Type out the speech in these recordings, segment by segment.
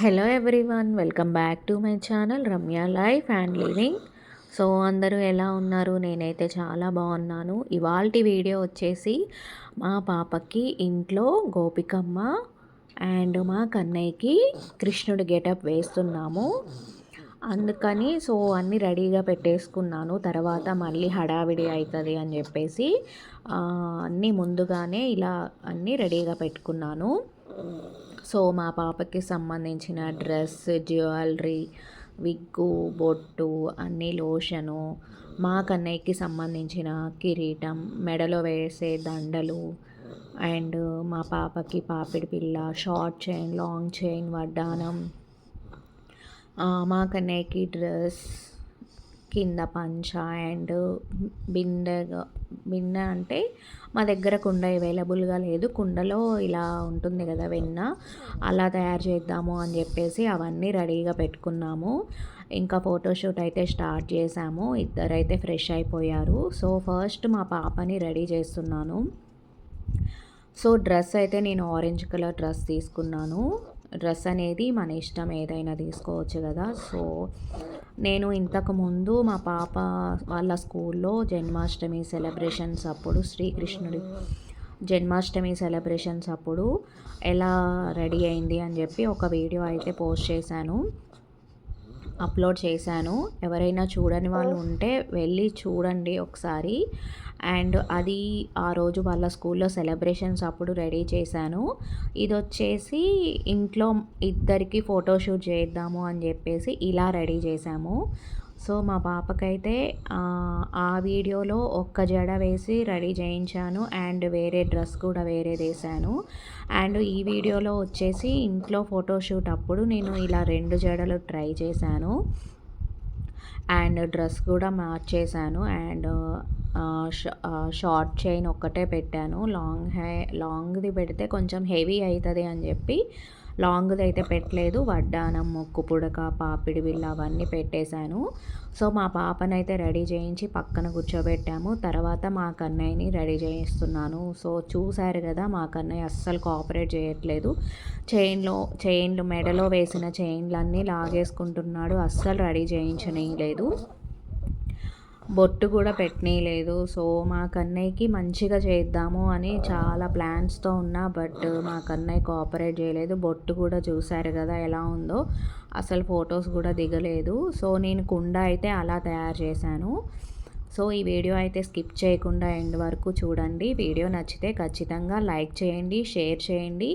Hello everyone welcome back to my channel Ramya life and living. So అందరూ ఎలా ఉన్నారు? నేనైతే చాలా బాగున్నాను. ఇవాళ వీడియో వచ్చేసి మా పాపకి ఇంట్లో గోపికమ్మ అండ్ మా కన్నయ్యకి కృష్ణుడి గెటప్ వేస్తున్నాము. అందుకని సో అన్నీ రెడీగా పెట్టేసుకున్నాను. తర్వాత మళ్ళీ హడావిడి అవుతుంది అని చెప్పేసి అన్నీ ముందుగానే ఇలా అన్నీ రెడీగా పెట్టుకున్నాను. సో మా పాపకి సంబంధించిన డ్రెస్ జ్యువెలరీ విగ్గు బొట్టు అన్ని లోషను మా కన్నయ్యకి సంబంధించిన కిరీటం మెడలో వేసే దండలు అండ్ మా పాపకి పాపిడి పిల్ల షార్ట్ చైన్ లాంగ్ చైన్ వడ్డానం మా కన్నయ్యకి డ్రెస్ కింద పంచ అండ్ బిందెగా బిందె అంటే మా దగ్గర కుండ అవైలబుల్గా లేదు. కుండలో ఇలా ఉంటుంది కదా వెన్న. అలా తయారు చేద్దాము అని చెప్పేసి అవన్నీ రెడీగా పెట్టుకున్నాము. ఇంకా ఫోటోషూట్ అయితే స్టార్ట్ చేశాము. ఇద్దరైతే ఫ్రెష్ అయిపోయారు. సో ఫస్ట్ మా పాపని రెడీ చేస్తున్నాను. సో డ్రెస్ అయితే నేను ఆరెంజ్ కలర్ డ్రెస్ తీసుకున్నాను. డ్రెస్ అనేది మన ఇష్టం ఏదైనా తీసుకోవచ్చు కదా. సో నేను ఇంతకుముందు మా పాప వాళ్ళ స్కూల్లో జన్మాష్టమి సెలబ్రేషన్స్ అప్పుడు శ్రీకృష్ణుడి జన్మాష్టమి సెలబ్రేషన్స్ అప్పుడు ఎలా రెడీ అయింది అని చెప్పి ఒక వీడియో అయితే పోస్ట్ చేశాను. అప్లోడ్ చేశాను. ఎవరైనా చూడని వాళ్ళు ఉంటే వెళ్ళి చూడండి ఒకసారి. అండ్ అది ఆ రోజు వాళ్ళ స్కూల్లో సెలబ్రేషన్స్ అప్పుడు రెడీ చేశాను. ఇది వచ్చేసి ఇంట్లో ఇద్దరికి ఫోటోషూట్ చేద్దాము అని చెప్పేసి ఇలా రెడీ చేశాము. సో మా పాపకైతే ఆ వీడియోలో ఒక్క జడ వేసి రెడీ చేయించాను. అండ్ వేరే డ్రెస్ కూడా వేరే వేసాను. అండ్ ఈ వీడియోలో వచ్చేసి ఇంట్లో ఫోటోషూట్ అప్పుడు నేను ఇలా రెండు జడలు ట్రై చేశాను. అండ్ డ్రెస్ కూడా మార్చేశాను అండ్ షార్ట్ చైన్ ఒక్కటే పెట్టాను. లాంగ్ హై లాంగ్ది పెడితే కొంచెం హెవీ అవుతుంది అని చెప్పి లాంగ్ది అయితే పెట్టలేదు. వడ్డానం ముక్కు పుడక పాపిడి బిల్ల అవన్నీ పెట్టేశాను. సో మా పాపనైతే రెడీ చేయించి పక్కన కూర్చోబెట్టాము. తర్వాత మా కన్నయ్యని రెడీ చేయిస్తున్నాను. సో చూశారు కదా మా కన్నయ్య అస్సలు కోఆపరేట్ చేయట్లేదు. చైన్లో చైన్లు మెడలో వేసిన చైన్లన్నీ లాగేసుకుంటున్నాడు. అస్సలు రెడీ చేయించనీయలేదు. బొట్టు కూడా పెట్టనీయలేదు. సో మా కన్నయ్యకి మంచిగా చేద్దాము అని చాలా ప్లాన్స్తో ఉన్నా బట్ మా కన్నయ్య కోఆపరేట్ చేయలేదు. బొట్టు కూడా చూశారు కదా ఎలా ఉందో. అసలు ఫొటోస్ కూడా దిగలేదు. సో నేను కుండ అయితే అలా తయారు చేశాను. సో ఈ వీడియో అయితే స్కిప్ చేయకుండా ఎండ్ వరకు చూడండి. వీడియో నచ్చితే ఖచ్చితంగా లైక్ చేయండి షేర్ చేయండి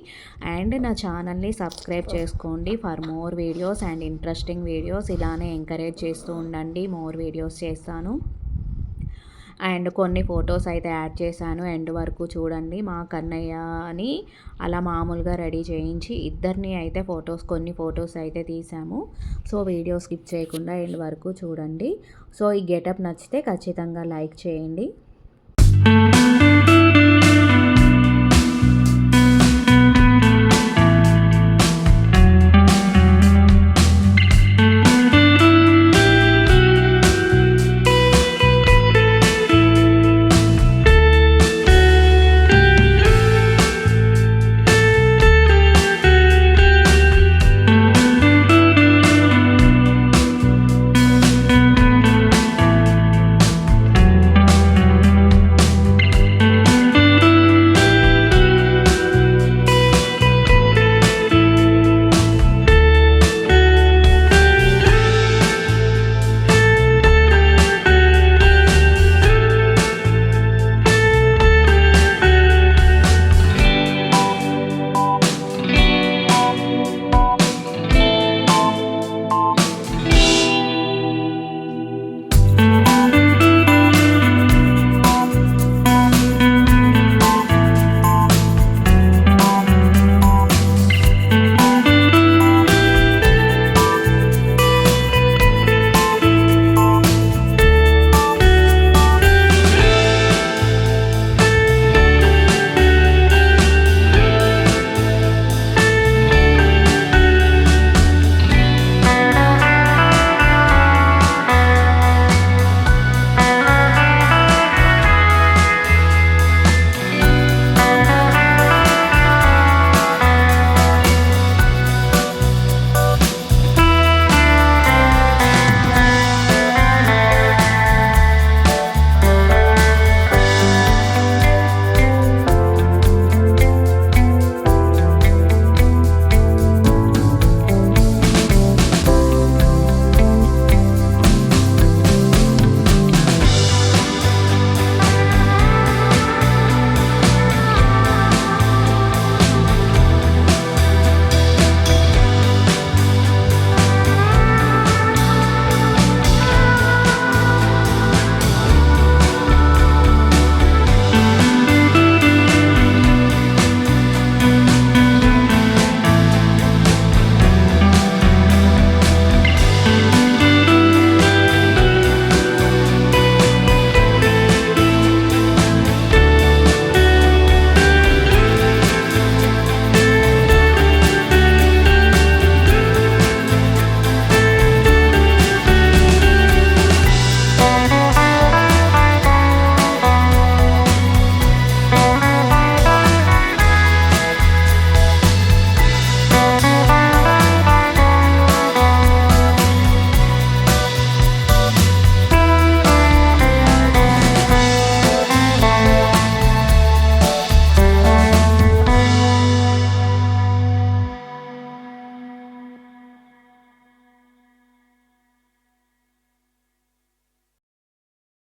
అండ్ నా ఛానల్ని సబ్స్క్రైబ్ చేసుకోండి for more videos and interesting videos. ఇలానే ఎంకరేజ్ చేస్తూ ఉండండి. మోర్ వీడియోస్ చేస్తాను. అండ్ కొన్ని ఫొటోస్ అయితే యాడ్ చేశాను. ఎండ్ వరకు చూడండి మా కన్నయ్యని అలా మామూలుగా రెడీ చేయించి ఇద్దరిని అయితే ఫొటోస్ కొన్ని ఫొటోస్ అయితే తీసాము. సో వీడియో స్కిప్ చేయకుండా ఎండ్ వరకు చూడండి. సో ఈ గెటప్ నచ్చితే ఖచ్చితంగా లైక్ చేయండి.